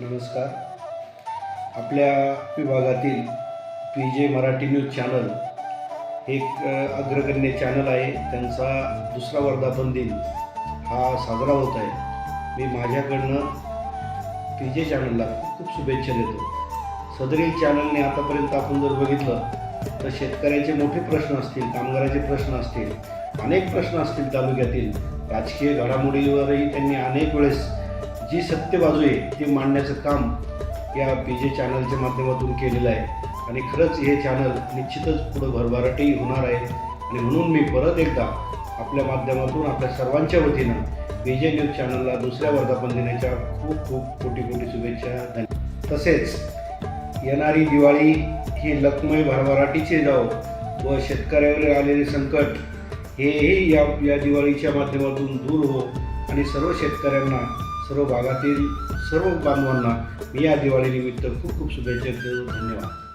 नमस्कार. आपल्या विभागातील पी जे मराठी न्यूज चॅनल एक अग्रगण्य चॅनल आहे. त्यांचा दुसरा वर्धापन दिन हा साजरा होत आहे. मी माझ्याकडनं पी जे चॅनलला खूप खूप शुभेच्छा देतो. सदरील चॅनलने आतापर्यंत आपण जर बघितलं तर शेतकऱ्याचे मोठे प्रश्न असतील कामगाराचे प्रश्न असतील अनेक प्रश्न असतील तालुक्यातील. राजकीय घडामोडीवरही त्यांनी अनेक वेळेस जी सत्य बाजू आहे ती मांडण्याचं काम या पी जे चॅनलच्या माध्यमातून केलेलं आहे. आणि खरंच हे चॅनल निश्चितच पुढं भरभराटही होणार आहे. आणि म्हणून मी परत एकदा आपल्या माध्यमातून आपल्या सर्वांच्या वतीनं पी जे न्यूज चॅनलला दुसऱ्या वर्धापन दिनाच्या खूप खूप कोटी कोटी शुभेच्छा धन्यवाद तसेच येणारी दिवाळी ही लखमय भरभराटीचे जाव व शेतकऱ्यावर आलेले संकट हेही या या दिवाळीच्या माध्यमातून दूर हो आणि सर्व शेतकऱ्यांना सर्व भागातील सर्व बांधवांना मी या दिवाळीनिमित्त खूप खूप शुभेच्छा देतो. धन्यवाद.